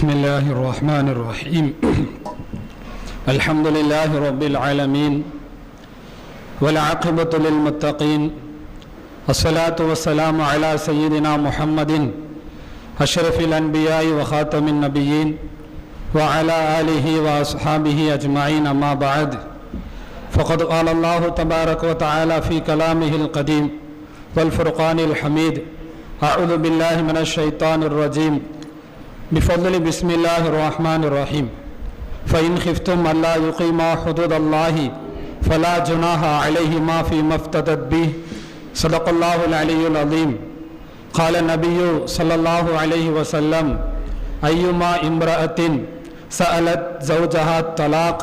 بسم الله الرحمن الرحيم. الحمد لله رب العالمين والعاقبة للمتقين. الصلاة والسلام على سيدنا محمد أشرف الأنبياء وخاتم النبيين وعلى آله وأصحابه أجمعين أما بعد. فقد قال الله تبارك وتعالى في كلامه القديم والفرقان الحميد أعوذ بالله من الشيطان الرجيم. بفضل بسم الله الرحمن الرحيم. فإن خفتم ألا يقيما حدود الله فلا جناح عليهما فيما افتدت به. صدق الله العلي العظيم. قال النبي صلى الله عليه وسلم أيما امرأة سألت زوجها الطلاق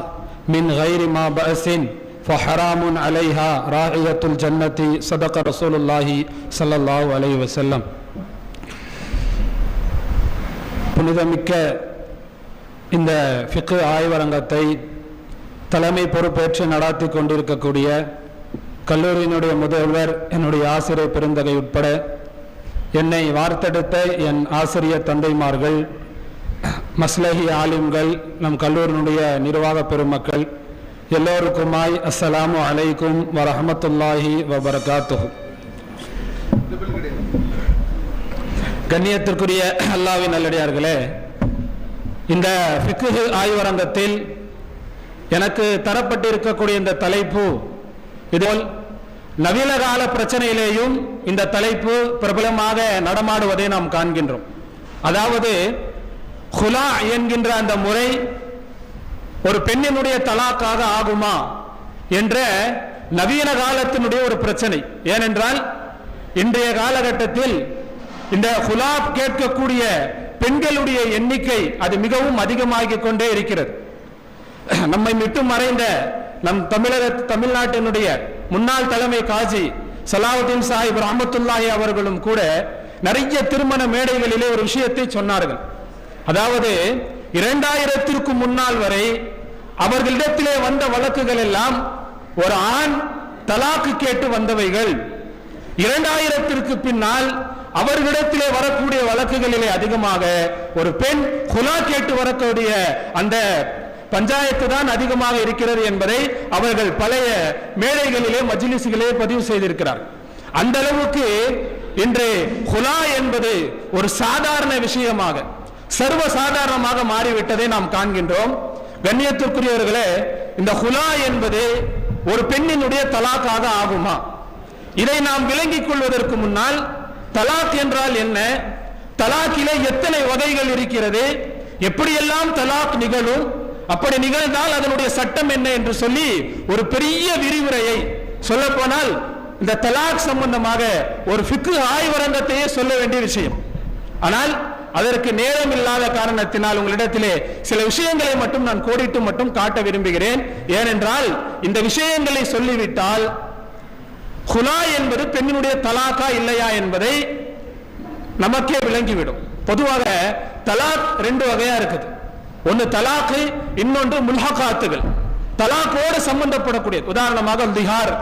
من غير ما بأس فحرام عليها راعية الجنة. صدق رسول الله صلى الله عليه وسلم. புனிதமிக்க இந்த ஃபிக்கு ஆய்வரங்கத்தை தலைமை பொறுப்பேற்று நடாத்தி கொண்டிருக்கக்கூடிய கல்லூரியினுடைய முதல்வர் என்னுடைய ஆசிரியர் பெருந்தகை உட்பட என்னை வார்த்தெடுத்த என் ஆசிரியர் தந்தைமார்கள் மஸ்லஹி ஆலிம்கள் நம் கல்லூரியினுடைய நிர்வாக பெருமக்கள் எல்லோருக்குமாய் அஸ்ஸலாமு அலைக்கும் வரஹமத்துல்லாஹி வபரகாத்துஹு. கண்ணியத்திற்குரிய அல்லாவின் நல்லடியார்களே இந்த ஃபிக்கு ஆய்வரங்கத்தில் எனக்கு தரப்பட்டிருக்கக்கூடிய இந்த தலைப்பு இதோல் நவீன கால பிரச்சனையிலேயும் இந்த தலைப்பு பிரபலமாக நடமாடுவதை நாம் காண்கின்றோம். அதாவது ஹுலா என்கின்ற அந்த முறை ஒரு பெண்ணினுடைய தலாக்காக ஆகுமா என்ற நவீன காலத்தினுடைய ஒரு பிரச்சனை. ஏனென்றால் இன்றைய காலகட்டத்தில் இந்த ஹுலாப் கேட்கக்கூடிய பெண்களுடைய எண்ணிக்கை அது மிகவும் அதிகமாகிக் கொண்டே இருக்கிறது. நம்மை விட்டு மறைந்த நம் தமிழக தமிழ்நாட்டினுடைய முன்னாள் தலைமை காஜி சலாவுதீன் சாஹிப் ரஹமத்துல்லாஹி அவர்களும் கூட நிறைய திருமண மேடைகளிலே ஒரு விஷயத்தை சொன்னார்கள். அதாவது இரண்டாயிரத்திற்கு முன்னால் வரை அவர்களிடத்திலே வந்த வழக்குகள் எல்லாம் ஒரு ஆண் தலாக்கு கேட்டு வந்தவைகள். இரண்டாயிரத்திற்கு பின்னால் அவர்களிடத்திலே வரக்கூடிய வழக்குகளிலே அதிகமாக ஒரு பெண் குலா கேட்டு வரக்கூடிய அந்த பஞ்சாயத்து தான் அதிகமாக இருக்கிறது என்பதை அவர்கள் பழைய மேடைகளிலே மஜிலிசுகளே பதிவு செய்திருக்கிறார். அந்த அளவுக்கு இன்று குலா என்பது ஒரு சாதாரண விஷயமாக சர்வ சாதாரணமாக மாறிவிட்டதை நாம் காண்கின்றோம். கண்ணியத்திற்குரியவர்களே இந்த ஹுலா என்பது ஒரு பெண்ணினுடைய தலாக்காக ஆகுமா? இதை நாம் விளங்கிக் கொள்வதற்கு முன்னால் தலாக் என்றால் என்ன? தலாக்கிலே எத்தனை வகைகள் இருக்கிறது? எப்படியெல்லாம் தலாக் நிகழும்? அப்படி நிகழ்ந்தால் அதனுடைய சட்டம் என்ன என்று சொல்லி ஒரு பெரிய விரிவுரையை சொல்ல போனால் இந்த தலாக் சம்பந்தமாக ஒரு ஃபிக்கு ஆய்வரங்கத்தையே சொல்ல வேண்டிய விஷயம். ஆனால் அதற்கு நேரம் இல்லாத காரணத்தினால் உங்களிடத்திலே சில விஷயங்களை மட்டும் நான் கோடிட்டு மட்டும் காட்ட விரும்புகிறேன். ஏனென்றால் இந்த விஷயங்களை சொல்லிவிட்டால் ஹுலா என்பது பெண்ணினுடைய தலாக்கா இல்லையா என்பதை நமக்கே விளங்கிவிடும். பொதுவாக தலாக் ரெண்டு வகையா இருக்குது. ஒன்னு தலாக்கு இன்னொன்று முல்ஹகாத்துகள். தலாக்கோடு சம்பந்தப்படக்கூடியது. உதாரணமாக திஹார்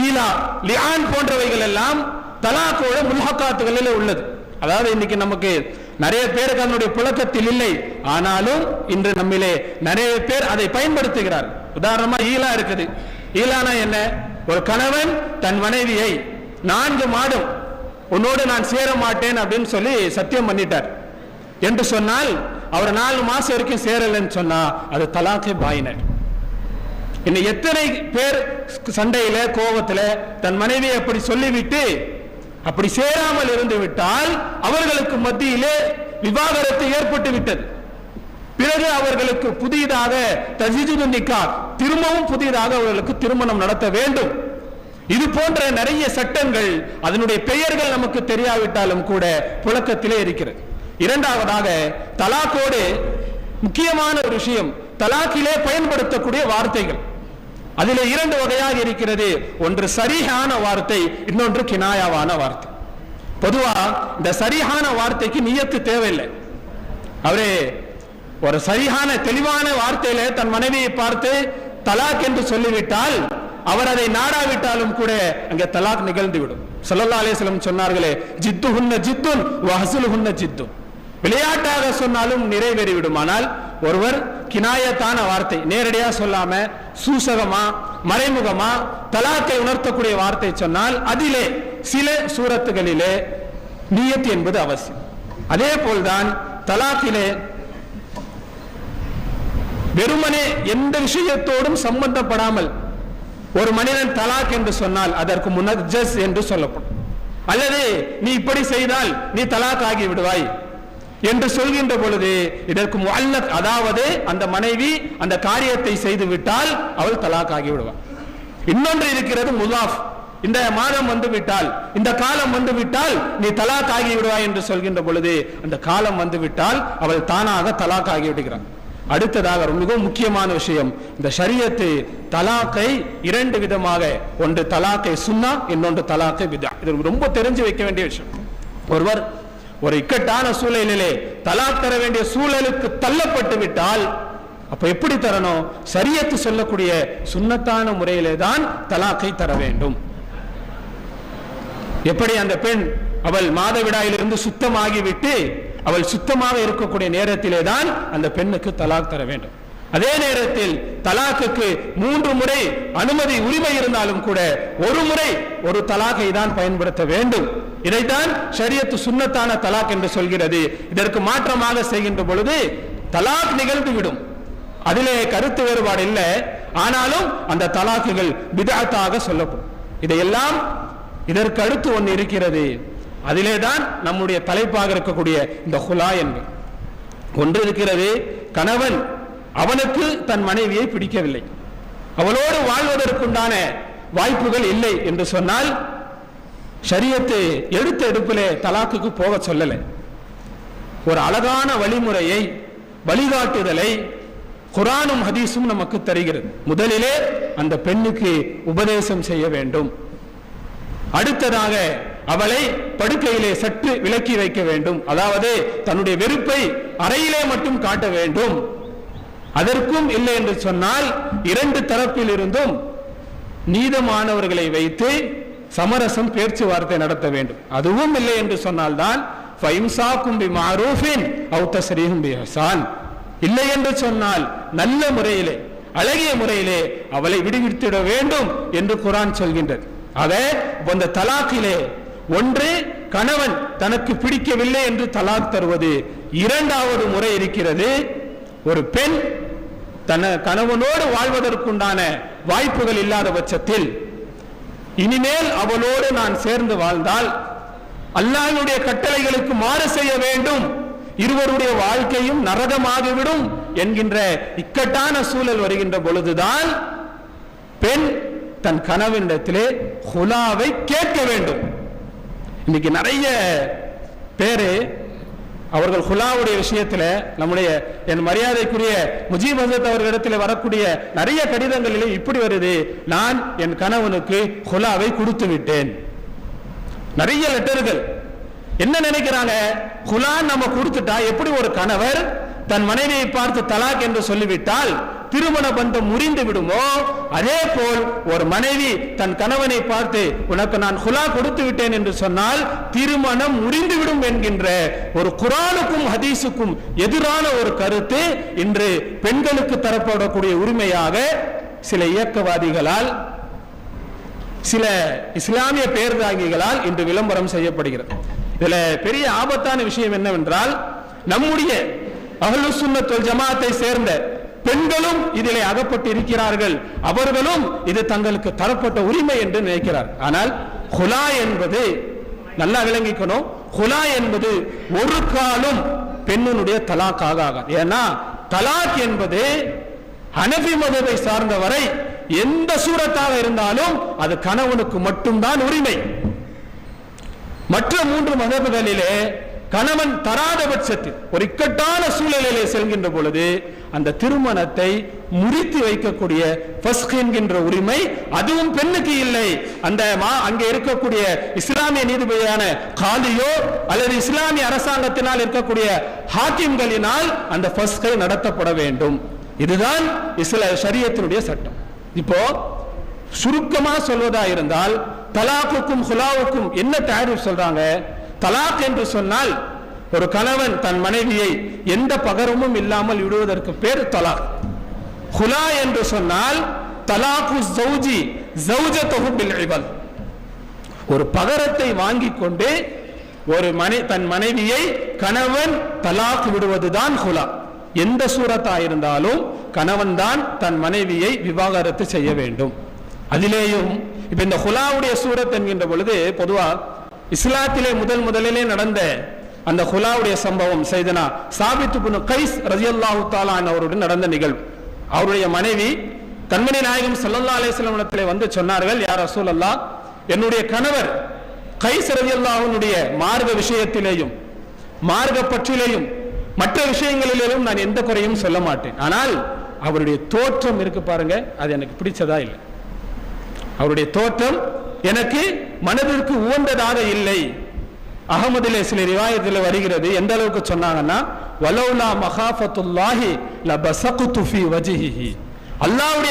ஈலா லியான் போன்றவைகள் எல்லாம் தலாக்கோடு முல்ஹகாத்துகளில் உள்ளது. அதாவது இன்னைக்கு நமக்கு நிறைய பேருக்கு அதனுடைய புழக்கத்தில் இல்லை. ஆனாலும் இன்று நம்மிலே நிறைய பேர் அதை பயன்படுத்துகிறார் உதாரணமா ஈலா இருக்குது. ஈலானா என்ன? ஒரு கணவன் தன் மனைவியை நான்கு மாதம் உன்னோடு நான் சேர மாட்டேன் அப்படின்னு சொல்லி சத்தியம் பண்ணிட்டார். என்று சொன்னால் அவர் நாலு மாசம் வரைக்கும் சேரலன்னு சொன்னா அது தலாக்கே பாயினர். இன்னும் எத்தனை பேர் சண்டையில கோபத்துல தன் மனைவியை அப்படி சொல்லிவிட்டு அப்படி சேராமல் இருந்து விட்டால் அவர்களுக்கு மத்தியிலே விவாகரத்து ஏற்பட்டு விட்டது. பிறகு அவர்களுக்கு புதியதாக தஜிஜுது நிக்கா திரும்பவும் புதிதாக அவர்களுக்கு திருமணம் நடத்த வேண்டும். இது போன்ற நிறைய சட்டங்கள் அதனுடைய பெயர்கள் நமக்கு தெரியாவிட்டாலும் கூட புழக்கத்திலே இருக்கிறது. இரண்டாவதாக தலாக்கோடு முக்கியமான ஒரு விஷயம் தலாக்கிலே பயன்படுத்தக்கூடிய வார்த்தைகள். அதில் இரண்டு வகையாக இருக்கிறது. ஒன்று சரியான வார்த்தை இன்னொன்று கினாயாவான வார்த்தை. பொதுவா இந்த சரியான வார்த்தைக்கு நியத்து தேவையில்லை. அவரே ஒரு சரியான தெளிவான வார்த்தையில தன் மனைவியை பார்த்து தலாக் என்று சொல்லிவிட்டால் அவர் அதை நாடாவிட்டாலும் கூட அங்கே தலாக் நிகழ்ந்து விடும் சல்லல்லா அலிஸ்லம் சொன்னார்களே ஜித்து ஹுன்ன ஜித்துன் வஹசுல் ஹுன்ன ஜித்துன். விளையாட்டாக சொன்னாலும் நிறைவேறி விடுமானால் ஒருவர் கினாயத்தான வார்த்தை நேரடியா சொல்லாம சூசகமா மறைமுகமா தலாக்கை உணர்த்தக்கூடிய வார்த்தை சொன்னால் அதிலே சில சூரத்துகளிலே நீயத் என்பது அவசியம். அதே போல்தான் தலாக்கிலே வெறுமனே எந்த விஷயத்தோடும் சம்பந்தப்படாமல் ஒரு மனிதன் தலாக் என்று சொன்னால் அதற்கு முனஜஸ் என்று சொல்லப்படும். அல்லது நீ இப்படி செய்தால் நீ தலாக் ஆகி விடுவாய் என்று சொல்கின்ற பொழுது இதற்கு முஅல்லக் அதாவது அந்த மனைவி அந்த காரியத்தை செய்து விட்டால் அவள் தலாக் ஆகி விடுவாள். இன்னொன்று இருக்கிறது முலாஃப் இந்த மாதம் வந்து விட்டால் இந்த காலம் வந்து விட்டால் நீ தலாக் ஆகி விடுவாய் என்று சொல்கின்ற பொழுது அந்த காலம் வந்து விட்டால் அவள் தானாக தலாக் ஆகி விடுகிறான் அடுத்ததாக மிகவும் முக்கியமான விஷயம். இந்த ஷரியத்து தலாக்கை இரண்டு விதமாக ஒன்று தலாக்கை சுன்னா இன்னொன்று தலாக்கை விதா இது ரொம்ப தெரிஞ்சு வைக்க வேண்டிய விஷயம். ஒருவர் ஒரு இக்கட்டான சூழலிலே தலாக் தர வேண்டிய சூழலுக்கு தள்ளப்பட்டு விட்டால் அப்ப எப்படி தரணும்? சரியத்து சொல்லக்கூடிய சுண்ணத்தான முறையிலே தான் தலாக்கை தர வேண்டும். எப்படி அந்த பெண் அவள் மாதவிடாயிலிருந்து சுத்தமாகிவிட்டு அவள் சுத்தமாக இருக்கக்கூடிய நேரத்திலே தான் அந்த பெண்ணுக்கு தலாக் தர வேண்டும். அதே நேரத்தில் தலாக்குக்கு மூன்று முறை அனுமதி உரிமை இருந்தாலும் கூட ஒரு முறை ஒரு தலாக்கை தான் பயன்படுத்த வேண்டும். இதைத்தான் ஷரியத்து சுண்ணத்தான தலாக் என்று சொல்கிறது. இதற்கு மாற்றமாக செய்கின்ற பொழுது தலாக் நிகழ்ந்து விடும். அதிலே கருத்து வேறுபாடு இல்லை. ஆனாலும் அந்த தலாக்குகள் பிதாத்தாக சொல்லப்படும். இதையெல்லாம் இதற்கு அடுத்து ஒன்று இருக்கிறது. அதிலே தான் நம்முடைய தலைப்பாக இருக்கக்கூடிய இந்த ஹுலா என்பது. ஒன்று இருக்கிறது கணவன் அவனுக்கு தன் மனைவியை பிடிக்கவில்லை. அவளோடு வாழ்வதற்குண்டான வாய்ப்புகள் இல்லை என்று சொன்னால் ஷரியத்து எடுத்த எடுப்பிலே தலாக்குக்கு போக சொல்லலை. ஒரு அழகான வழிமுறையை வழிகாட்டுதலை குரானும் ஹதீஸும் நமக்கு தருகிறது. முதலிலே அந்த பெண்ணுக்கு உபதேசம் செய்ய வேண்டும். அடுத்ததாக அவளை படுக்கையிலே சற்று விலக்கி வைக்க வேண்டும். அதாவது தன்னுடைய வெறுப்பை அறையிலே மட்டும் காட்ட வேண்டும். அதற்கும் இல்லை என்று சொன்னால் இரண்டு தரப்பில் இருந்தும் நீதமானவர்களை வைத்து சமரசம் பேச்சுவார்த்தை நடத்த வேண்டும். அதுவும் இல்லை என்று சொன்னால்தான் ஃபைம்சாக்கும் மாரூஃபின் இல்லை என்று சொன்னால் நல்ல முறையிலே அழகிய முறையிலே அவளை விடுவித்திட வேண்டும் என்று குரான் சொல்கின்றது. அதை இந்த தலாக்கிலே ஒன்று கணவன் தனக்கு பிடிக்கவில்லை என்று தலாக் தருவது. இரண்டாவது முறை இருக்கிறது ஒரு பெண் தன கணவனோடு வாழ்வதற்குண்டான வாய்ப்புகள் இல்லாத பட்சத்தில் இனிமேல் அவளோடு நான் சேர்ந்து வாழ்ந்தால் அல்லாஹனுடைய கட்டளைகளுக்கு மாறு செய்ய வேண்டும். இருவருடைய வாழ்க்கையும் நரகமாகிவிடும் என்கின்ற இக்கட்டான சூழல் வருகின்ற பொழுதுதான் பெண் தன் கனவினிடத்திலே ஹுலாவை கேட்க வேண்டும். இன்னைக்கு நிறைய பேரு அவர்கள் ஹுலாவுடைய விஷயத்துல நம்முடைய என் மரியாதைக்குரிய முஜீப் ஹசரத் அவர்களிடத்தில் வரக்கூடிய நிறைய கடிதங்களிலே இப்படி வருது. நான் என் கணவனுக்கு ஹுலாவை கொடுத்து விட்டேன். நிறைய லெட்டர்கள். என்ன நினைக்கிறாங்க? ஹுலா நம்ம கொடுத்துட்டா எப்படி ஒரு கணவர் தன் மனைவியை பார்த்து தலாக் என்று சொல்லிவிட்டால் திருமண பந்தம் முறிந்து விடுமோ? அதே போல் ஒரு மனைவி தன் கணவனை பார்த்து உனக்கு நான் குலா கொடுத்து விட்டேன் என்று சொன்னால் திருமணம் முறிந்து விடும் என்கின்ற ஒரு குரானுக்கும் ஹதீஸுக்கும் எதிரான ஒரு கருத்து இன்று பெண்களுக்கு தரப்படக்கூடிய உரிமையாக சில இயக்கவாதிகளால் சில இஸ்லாமிய பேர்தாங்கிகளால் இன்று விளம்பரம் செய்யப்படுகிறது. இதுல பெரிய ஆபத்தான விஷயம் என்னவென்றால் நம்முடைய அகலு சுன்னத் ஜமாத்தை சேர்ந்த பெண்களும் இதிலே அகப்பட்டு இருக்கிறார்கள் அவர்களும் இது தங்களுக்கு தரப்பட்ட உரிமை என்று நினைக்கிறார். ஆனால் ஹுலா என்பது நல்லா விளங்கிக்கணும். ஹுலா என்பது ஒரு காலம் பெண்ணினுடைய தலாக் ஆகாது. ஏன்னா தலாக் என்பது ஹனபி மதத்தை சார்ந்தவரை எந்த சூரத்தாக இருந்தாலும் அது கணவனுக்கு மட்டும்தான் உரிமை. மற்ற மூன்று மதபுகளிலே கணவன் தராத பட்சத்தில் ஒரு இக்கட்டான சூழ்நிலையிலே செல்கின்ற பொழுது அந்த திருமணத்தை முறித்து வைக்கக்கூடிய என்கின்ற உரிமை அதுவும் பெண்ணுக்கு இல்லை. அந்த மா அங்கே இருக்கக்கூடிய இஸ்லாமிய நீதிபதியான காலியோ அல்லது இஸ்லாமிய அரசாங்கத்தினால் இருக்கக்கூடிய ஹாக்கிம்களினால் அந்த ஃபஸ்கை நடத்தப்பட வேண்டும். இதுதான் இஸ்ல ஷரியத்தினுடைய சட்டம். இப்போ சுருக்கமா சொல்வதா இருந்தால் தலாக்குக்கும் ஹுலாவுக்கும் என்ன தயாரிப்பு சொல்றாங்க? தலாக் என்று சொன்னால் ஒரு கணவன் தன் மனைவியை எந்த பகரமும் இல்லாமல் விடுவதற்கு பேர் தலாக். ஹுலா என்று சொன்னால் தலாக்கு ஜௌஜி ஜௌஜ தொகுப்பில் இவள் ஒரு பகரத்தை வாங்கி கொண்டு ஒரு மனை தன் மனைவியை கணவன் தலாக் விடுவதுதான் ஹுலா. எந்த சூரத்தா இருந்தாலும் கணவன் தான் தன் மனைவியை விவாகரத்து செய்ய வேண்டும். அதிலேயும் இப்ப இந்த ஹுலாவுடைய சூரத் என்கின்ற பொழுது பொதுவா இஸ்லாத்திலே முதல் முதலிலே நடந்த அந்த ஹுலாவுடைய சம்பவம் செய்தனா சாபித்து புனு கைஸ் ரஜியல்லாஹு தாலான் அவருடன் நடந்த நிகழ்வு. அவருடைய மனைவி கண்மணி நாயகம் சல்லல்லா அலைஹி வந்து சொன்னார்கள் யார் ரசூலல்லாஹ் என்னுடைய கணவர் கைஸ் ரலியல்லாஹுனுடைய மார்க்க விஷயத்திலேயும் மார்க்க பற்றிலேயும் மற்ற விஷயங்களிலும் நான் எந்த குறையும் சொல்ல மாட்டேன். ஆனால் அவருடைய தோற்றம் இருக்கு பாருங்க அது எனக்கு பிடிச்சதா இல்லை. அவருடைய தோற்றம் எனக்கு மனதிற்கு உகந்ததாக இல்லை. அகமதிலே சில ரிவாயத்தில் வருகிறது. எந்த அளவுக்கு சொன்னாங்கன்னா வலௌலா மகாஃபத்துல்லாஹி லபசகுது ஃபீ வஜ்ஹிஹி.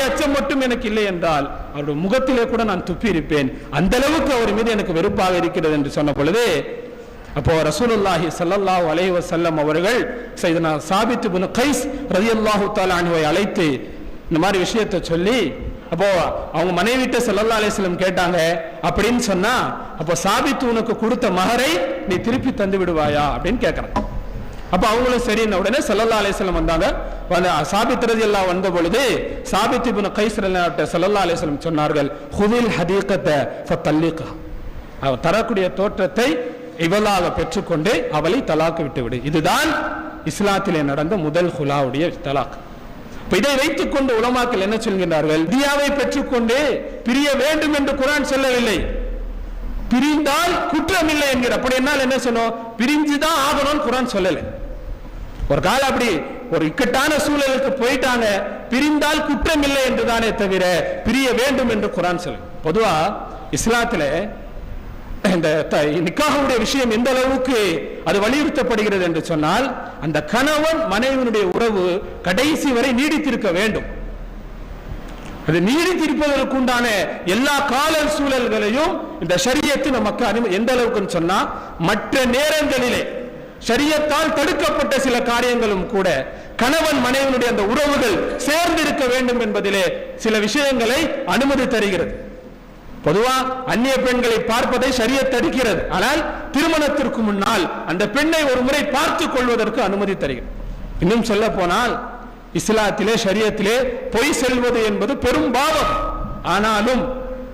அச்சம் மட்டும் எனக்கு இல்லை என்றால் அவருடைய முகத்திலே கூட நான் துப்பி இருப்பேன் அந்த அளவுக்கு அவர் மீது எனக்கு வெறுப்பாக இருக்கிறது என்று சொன்ன பொழுது அப்போ ரசூலுல்லாஹி சல்லல்லாஹு அலைஹி வஸல்லம் அவர்கள் சைதனா சாபித் இப்னு கைஸ் ரலியல்லாஹு தஆலா அன்ஹுவை அழைத்து இந்த மாதிரி விஷயத்தை சொல்லி அப்போ அவங்க மனைவிட்ட செல்லல்லா அலைஹி கேட்டாங்க அப்படின்னு சொன்னா அப்போ சாபித்து உனக்கு கொடுத்த மகரை நீ திருப்பி தந்து விடுவாயா? அப்படின்னு கேட்கறாங்க அப்ப அவங்களும் சரின்ன உடனே செல்லல்லா அலைஹி வந்தாங்க. வந்து எல்லாம் வந்த பொழுது சாபித் இப்னு கைஸ் செல்லல்லா ஸல்லல்லாஹு சொன்னார்கள் ஹுதில் ஹதீகத ஃபதல்லிகா அவர் தரக்கூடிய தோற்றத்தை இவளாக பெற்றுக்கொண்டு அவளை தலாக்கு விட்டு விடு இதுதான் இஸ்லாத்திலே நடந்த முதல் ஹுலாவுடைய தலாக். இதை வைத்துக் கொண்டு உலமாக்கள் என்ன சொல்கின்றார்கள்? தியாவை பெற்றுக்கொண்டு பிரிய வேண்டும் என்று குரான் சொல்லவில்லை. பிரிந்தால் குற்றம் இல்லை என்கிற அப்படி என்னால் என்ன சொன்னோம்? பிரிஞ்சுதான் ஆகணும்னு குரான் சொல்லல. ஒரு கால அப்படி ஒரு இக்கட்டான சூழலுக்கு போயிட்டாங்க. பிரிந்தால் குற்றம் இல்லை என்று தானே தவிர பிரிய வேண்டும் என்று குரான் சொல்லு பொதுவா இஸ்லாத்துல இந்த நிக்காகவுடைய விஷயம் எந்த அளவுக்கு அது வலியுறுத்தப்படுகிறது என்று சொன்னால் அந்த கணவன் மனைவியினுடைய உறவு கடைசி வரை நீடித்திருக்க வேண்டும். அது நீடித்திருப்பதற்கு உண்டான எல்லா கால சூழல்களையும் இந்த சரியத்து நமக்கு அனும எந்த அளவுக்குன்னு சொன்னா மற்ற நேரங்களிலே சரியத்தால் தடுக்கப்பட்ட சில காரியங்களும் கூட கணவன் மனைவனுடைய அந்த உறவுகள் சேர்ந்திருக்க வேண்டும் என்பதிலே சில விஷயங்களை அனுமதி தருகிறது. பொதுவா அந்நிய பெண்களை பார்ப்பதை சரிய தடுக்கிறது. ஆனால் திருமணத்திற்கு முன்னால் அந்த பெண்ணை ஒரு முறை பார்த்துக் கொள்வதற்கு அனுமதி தருகிறது. இன்னும் சொல்ல போனால் இஸ்லாத்திலே சரியத்திலே பொய் செல்வது என்பது பெரும் பாவம். ஆனாலும்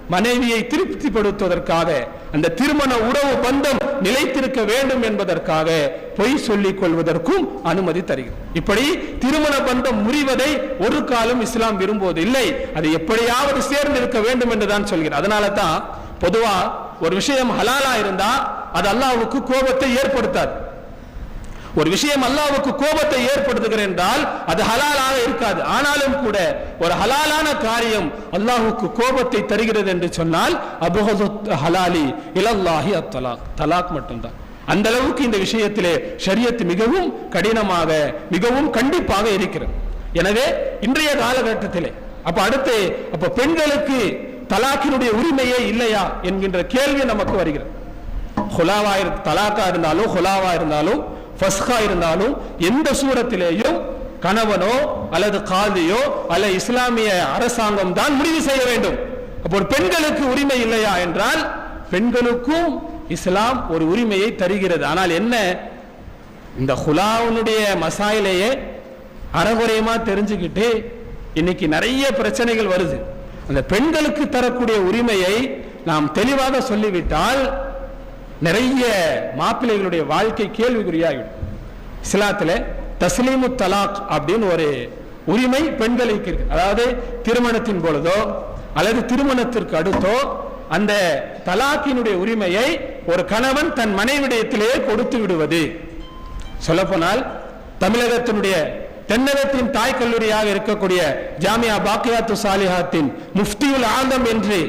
மனைவியை திருப்திப்படுத்துவதற்காக அந்த திருமண உறவு பந்தம் நிலைத்திருக்க வேண்டும் என்பதற்காக பொய் சொல்லிக் கொள்வதற்கும் அனுமதி தருகிறது. இப்படி திருமண பந்தம் முறிவதை ஒரு காலம் இஸ்லாம் விரும்புவது இல்லை அது எப்படியாவது சேர்ந்து இருக்க வேண்டும் என்றுதான் சொல்கிறது அதனால தான் பொதுவா ஒரு விஷயம் ஹலாலா இருந்தா அது அல்லாவுக்கு கோபத்தை ஏற்படுத்தாது. ஒரு விஷயம் அல்லாவுக்கு கோபத்தை ஏற்படுத்துகிறேன் என்றால் அது ஹலாலாக இருக்காது. ஆனாலும் கூட ஒரு ஹலாலான காரியம் அல்லாஹுக்கு கோபத்தை தருகிறது என்று சொன்னால் அபுஹது ஹலாலி இலல்லாஹி அத்தலாக். தலாக் மட்டும்தான். அந்த அளவுக்கு இந்த விஷயத்திலே ஷரியத் மிகவும் கடினமாக மிகவும் கண்டிப்பாக இருக்கிறது. எனவே இன்றைய காலகட்டத்திலே அப்ப அடுத்து அப்ப பெண்களுக்கு தலாக்கினுடைய உரிமையே இல்லையா என்கின்ற கேள்வி நமக்கு வருகிறது. ஹுலாவா இரு தலாக்கா இருந்தாலும் ஹுலாவா இருந்தாலும் ஃபஸ்கா இருந்தாலும் எந்த சூரத்திலேயும் கணவனோ அல்லது காதியோ அல்ல இஸ்லாமிய அரசாங்கம் தான் முடிவு செய்ய வேண்டும். அப்போ பெண்களுக்கு உரிமை இல்லையா என்றால் பெண்களுக்கும் இஸ்லாம் ஒரு உரிமையை தருகிறது. ஆனால் என்ன? இந்த ஹுலாவுனுடைய மசாயிலேயே அறகுறையமா தெரிஞ்சுக்கிட்டு இன்னைக்கு நிறைய பிரச்சனைகள் வருது. அந்த பெண்களுக்கு தரக்கூடிய உரிமையை நாம் தெளிவாக சொல்லிவிட்டால் நிறைய மாப்பிள்ளைகளுடைய வாழ்க்கை கேள்விக்குறியாகிடும் இஸ்லாத்துல தஸ்லீமு தலாக் அப்படின்னு ஒரு உரிமை பெண்களுக்கு இருக்கு. அதாவது திருமணத்தின் பொழுதோ அல்லது திருமணத்திற்கு அடுத்தோ அந்த தலாக்கினுடைய உரிமையை ஒரு கணவன் தன் மனைவிடத்திலேயே கொடுத்து விடுவது. சொல்லப்போனால் தமிழகத்தினுடைய தென்னகத்தின் தாய் கல்லூரியாக இருக்கக்கூடிய ஜாமியா பாக்கியாத்து சாலிஹாத்தின் முஃப்தியுல் ஆதம் என்று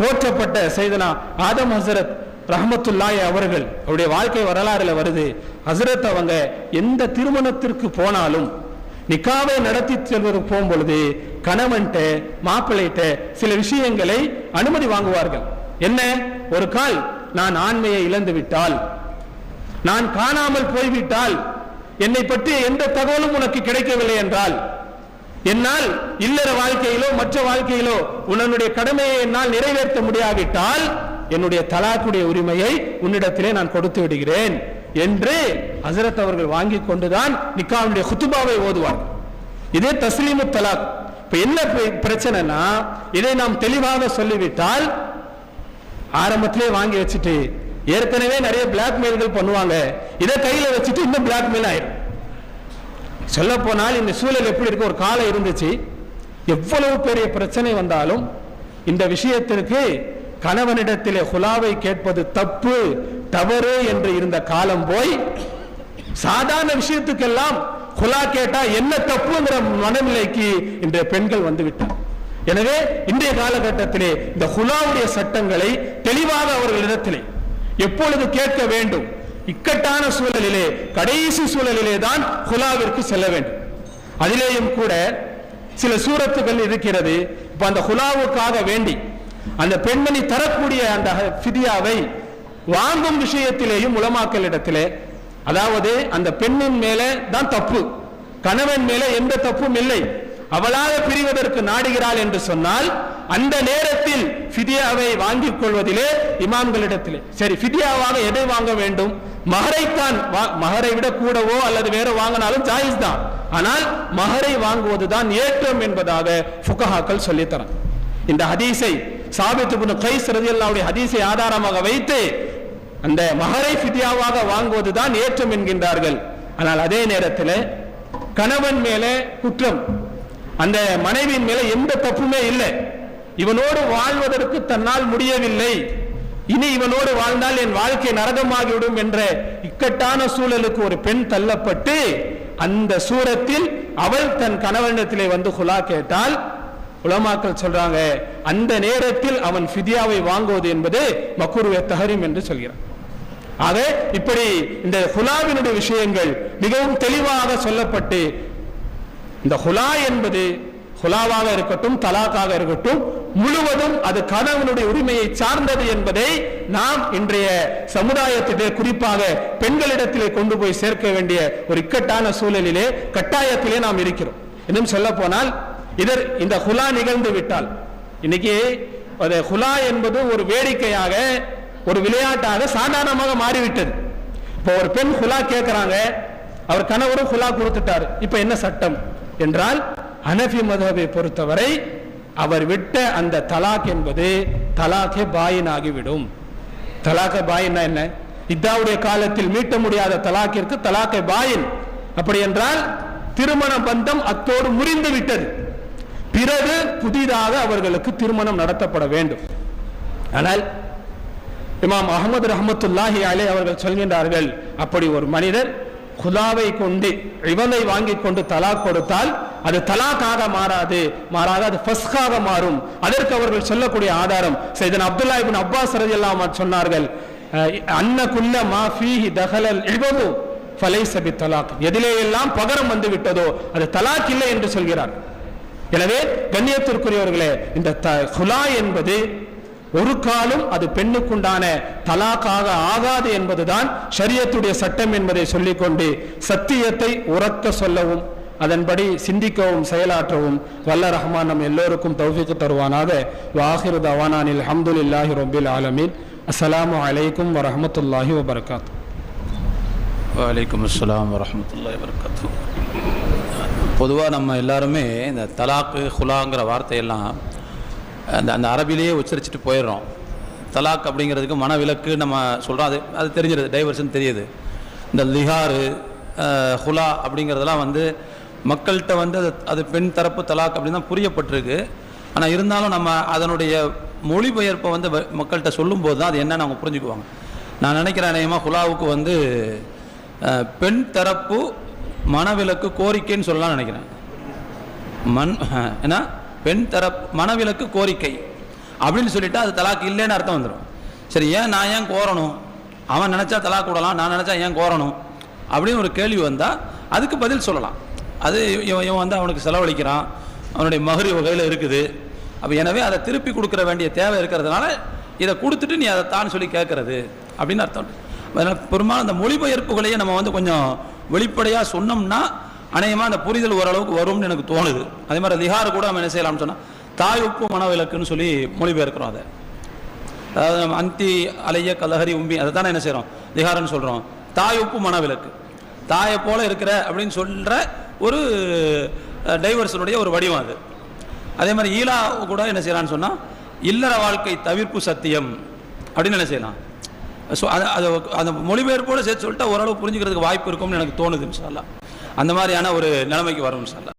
போற்றப்பட்ட செய்தனா ஆதம் ஹசரத் ரஹமத்துல்லாய் அவர்கள் அவருடைய வாழ்க்கை வரலாறுல வருது. ஹசரத் அவங்க எந்த திருமணத்திற்கு போனாலும் நிக்காவை நடத்தி செல்வதற்கு போகும்பொழுது கணவன்கிட்ட மாப்பிள்ளைகிட்ட சில விஷயங்களை அனுமதி வாங்குவார்கள். என்ன? ஒரு கால் நான் ஆண்மையை இழந்து விட்டால் நான் காணாமல் போய்விட்டால் என்னை பற்றி எந்த தகவலும் உனக்கு கிடைக்கவில்லை என்றால் என்னால் இல்லற வாழ்க்கையிலோ மற்ற வாழ்க்கையிலோ உன்னுடைய கடமையை என்னால் நிறைவேற்ற முடியாவிட்டால் என்னுடைய தலாக்குடைய உரிமையை உன்னிடத்திலே நான் கொடுத்து விடுகிறேன் என்று ஹசரத் அவர்கள் வாங்கி கொண்டுதான் நிக்காவுடைய குத்துபாவை ஓதுவார் இதே தஸ்லீமு தலாக். இப்ப என்ன பிர- பிரச்சனைனா இதை நாம் தெளிவாக சொல்லிவிட்டால் ஆரம்பத்திலே வாங்கி வச்சுட்டு ஏற்கனவே நிறைய பிளாக்மெயில்கள் பண்ணுவாங்க. இதை கையில வச்சுட்டு இன்னும் பிளாக்மெயில் ஆயிடும் சொல்ல போனால் இந்த சூழல் எப்படி இருக்கு? ஒரு காலம் இருந்துச்சு. எவ்வளவு பெரிய பிரச்சனை வந்தாலும் இந்த விஷயத்திற்கு கணவனிடத்திலே ஹுலாவை கேட்பது தப்பு தவறு என்று இருந்த காலம் போய் சாதாரண விஷயத்துக்கெல்லாம் ஹுலா கேட்டா என்ன தப்புங்கிற மனநிலைக்கு இன்றைய பெண்கள் வந்து விட்டார் எனவே இன்றைய காலகட்டத்திலே இந்த ஹுலாவுடைய சட்டங்களை தெளிவாக அவர்களிடத்திலே எப்பொழுது கேட்க வேண்டும்? இக்கட்டான சூழலிலே கடைசி சூழலிலே தான் ஹுலாவிற்கு செல்ல வேண்டும். அதிலேயும் கூட சில சூரத்துகள் இருக்கிறது. இப்ப அந்த ஹுலாவுக்காக வேண்டி அந்த பெண்மணி தரக்கூடிய அந்த ஃபிதியாவை வாங்கும் விஷயத்திலேயும் உலமாக்கலிடத்திலே அதாவது அந்த பெண்ணின் மேலே தான் தப்பு கணவன் மேலே எந்த தப்பும் இல்லை. அவளாக பிரிவதற்கு நாடுகிறாள் என்று சொன்னால் அந்த நேரத்தில் ஃபிதியாவை வாங்கிக் கொள்வதிலே இமாம்களிடத்திலே சரி ஃபிதியாவாக எதை வாங்க வேண்டும்? மகரைத்தான் வா- மகரை விட கூடவோ அல்லது வேற வாங்கினாலும் ஜாயிஸ் தான். ஆனால் மகரை வாங்குவதுதான் ஏற்றம் என்பதாக புகஹாக்கள் சொல்லித்தரான். இந்த ஹதீஸை சாபித்து இப்னு கைஸ் ரலியல்லாஹுடைய ஹதீஸை ஆதாரமாக வைத்து அந்த மகரை ஃபிதியாவாக வாங்குவதுதான் ஏற்றம் என்கின்றார்கள். ஆனால் அதே நேரத்தில் கணவன் மேலே குற்றம். அந்த மனைவியின் மேலே எந்த தப்புமே இல்லை. இவனோடு வாழ்வதற்கு தன்னால் முடியவில்லை. இனி இவனோடு வாழ்ந்தால் என் வாழ்க்கை நரகமாகிவிடும் என்ற இக்கட்டான சூழலுக்கு ஒரு பெண் தள்ளப்பட்டு அந்த சூரத்தில் அவள் தன் கணவனிடத்திலே வந்து குலா கேட்டால் உலமாக்கள் சொல்றாங்க அந்த நேரத்தில் அவன் ஃபிதியாவை வாங்குவது என்பது மக்குருவே தஹரிம் என்று சொல்கிறான். ஆக இப்படி இந்த ஹுலாவினுடைய விஷயங்கள் மிகவும் தெளிவாக சொல்லப்பட்டு இந்த ஹுலா என்பது ஹுலாவாக இருக்கட்டும் தலாக்காக இருக்கட்டும் முழுவதும் அது கணவனுடைய உரிமையை சார்ந்தது என்பதை நாம் இன்றைய சமுதாயத்திலே குறிப்பாக பெண்களிடத்திலே கொண்டு போய் சேர்க்க வேண்டிய ஒரு இக்கட்டான சூழலிலே கட்டாயத்திலே நாம் இருக்கிறோம். இன்னும் சொல்ல போனால் இதர் இந்த ஹுலா நிகழ்ந்து விட்டால். இன்னைக்கு அது ஹுலா என்பது ஒரு வேடிக்கையாக ஒரு விளையாட்டாக சாதாரணமாக மாறிவிட்டது. இப்போ ஒரு பெண் ஹுலா கேட்கிறாங்க அவர் கணவரும் ஹுலா கொடுத்துட்டார். இப்ப என்ன சட்டம்? என்றால் ஹனஃபி மதவை பொறுத்தவரை அவர் விட்ட அந்த தலாக் என்பது தலாக்கே பாயின் ஆகிவிடும் தலாக்க பாயின்னா என்ன? இத்தாவுடைய காலத்தில் மீட்ட முடியாத தலாக்கிற்கு தலாக்கை பாயின். அப்படி என்றால் திருமண பந்தம் அத்தோடு முறிந்து விட்டது. பிறகு புதிதாக அவர்களுக்கு திருமணம் நடத்தப்பட வேண்டும். ஆனால் இமாம் அகமது ரஹமத்துல்லாஹி அலே அவர்கள் சொல்கின்றார்கள் அப்படி ஒரு மனிதர் குலாவை கொண்டு இவனை வாங்கி கொண்டு தலாக் கொடுத்தால் அது தலாக்காக மாறாது மாறாக அது ஃபஸ்காக மாறும். அதற்கு அவர்கள் சொல்லக்கூடிய ஆதாரம் சைதன் அப்துல்லா இபின் அப்பாஸ் ரதி சொன்னார்கள் அன்ன குல்ல மா ஃபீஹி தஹலல் ஃபலை சபி தலாக் எதிலே எல்லாம் பகரம் வந்து விட்டதோ அது தலாக் இல்லை என்று சொல்கிறார் எனவே கண்ணியத்திற்குரியவர்களே இந்த த- குலா என்பது ஒரு காலம் அது பெண்ணுக்குண்டான தலாக்காக ஆகாது என்பதுதான் சரியத்துடைய சட்டம் என்பதை சொல்லிக்கொண்டு சத்தியத்தை உறக்க சொல்லவும் அதன்படி சிந்திக்கவும் செயலாற்றவும் வல்ல ரஹ்மான் நம் எல்லோருக்கும் தௌஃபிக்கு தருவானாக. வாஹிரு தவானானில் இல்லாஹி ரப்பில் ஆலமீன். அஸ்ஸலாமு வலைக்கும் வரமத்துல்லாஹி வபரகாத்து வலைக்கம் அஸ்லாம் வரமத்துல்லாஹி வரகாத்து பொதுவாக நம்ம எல்லாருமே இந்த தலாக்கு ஹுலாங்கிற வார்த்தையெல்லாம் அந்த அந்த அரபிலேயே உச்சரிச்சுட்டு போயிடுறோம். தலாக் அப்படிங்கிறதுக்கு மனவிலக்கு நம்ம சொல்கிறோம் அது அது தெரிஞ்சிருது டைவர்ஷன் தெரியுது. இந்த லிஹாரு ஹுலா அப்படிங்கிறதெல்லாம் வந்து மக்கள்கிட்ட வந்து அது அது பெண் தரப்பு தலாக் அப்படின்னு தான் புரியப்பட்டிருக்கு. ஆனால் இருந்தாலும் நம்ம அதனுடைய மொழிபெயர்ப்பை வந்து வ- மக்கள்கிட்ட சொல்லும்போது தான் அது என்னன்னு அவங்க புரிஞ்சுக்குவாங்க. நான் நினைக்கிறேன் அநேகமாக ஹுலாவுக்கு வந்து பெண் தரப்பு மனவிலக்கு கோரிக்கைன்னு சொல்லலாம் நினைக்கிறேன். மண் ஏன்னா பெண் தரப்பு மனவிலக்கு கோரிக்கை. அப்படின்னு சொல்லிட்டு அது தலாக்கு இல்லைன்னு அர்த்தம் வந்துடும் சரி ஏன் நான் ஏன் கோரணும்? அவன் நினச்சா தலாக் விடலாம் நான் நினச்சா ஏன் கோரணும்? அப்படின்னு ஒரு கேள்வி வந்தால் அதுக்கு பதில் சொல்லலாம். அது இவன் இவன் வந்து அவனுக்கு செலவழிக்கிறான். அவனுடைய மகரி வகையில் இருக்குது. அப்போ எனவே அதை திருப்பி கொடுக்குற வேண்டிய தேவை இருக்கிறதுனால இதை கொடுத்துட்டு நீ அதை தான் சொல்லி கேட்கறது அப்படின்னு அர்த்தம் அதனால் பெரும்பாலும் அந்த மொழிபெயர்ப்புகளையே நம்ம வந்து கொஞ்சம் வெளிப்படையாக சொன்னோம்னா அநேகமாக அந்த புரிதல் ஓரளவுக்கு வரும்னு எனக்கு தோணுது. அதே மாதிரி லிஹார் கூட நம்ம என்ன செய்யலாம்னு சொன்னால் தாய் உப்பு மனவிலக்குன்னு சொல்லி மொழிபெயர்க்கிறோம் அதை. அதாவது நம்ம அந்தி அலைய கலஹரி உம்பி அதை தானே என்ன செய்கிறோம் திகாரன்னு சொல்கிறோம் தாய் உப்பு மனவிலக்கு தாயை போல இருக்கிற அப்படின்னு சொல்கிற ஒரு டைவர்ஸனுடைய ஒரு வடிவம் அது. அதே மாதிரி ஈலா கூட என்ன செய்யலான்னு சொன்னால் இல்லற வாழ்க்கை தவிர்ப்பு சத்தியம் அப்படின்னு என்ன செய்யலாம்? ஸோ அதை அதை அந்த மொழிபெயர்ப்போடு சேர்த்து சொல்லிட்டா ஓரளவு புரிஞ்சுக்கிறதுக்கு வாய்ப்பு இருக்கும்னு எனக்கு தோணுது இன்ஷா அந்த மாதிரியான ஒரு நிலைமைக்கு வரும் இன்ஷா